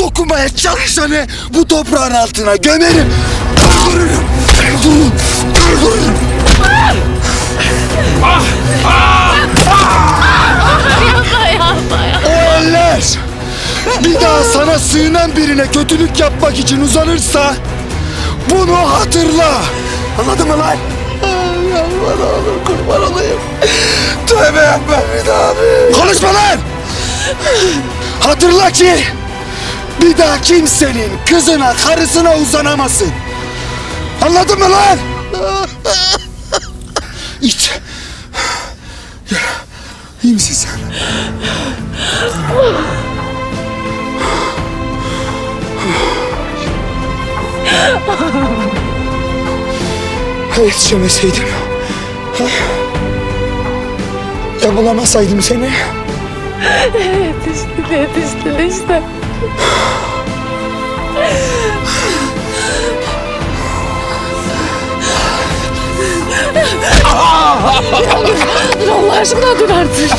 dokunmaya çalışanı bu toprağın altına gömerim. Öldürürüm. Öldürürüm. Öldürürüm. Yapma ya. O eller bir daha sana sığınan birine kötülük yapmak için uzanırsa bunu hatırla. Anladın mı lan? Ne olur kurban olayım. Tövbe yapma bir daha abi. Konuşma lan! Hatırla ki bir daha kimsenin kızına karısına uzanamasın. Anladın mı lan? İç. İyi misin sen? Yetişemeseydim. Ha? Ya bulamasaydım seni. Yetiştin, yetiştin işte. Dur Allah aşkına dur artık.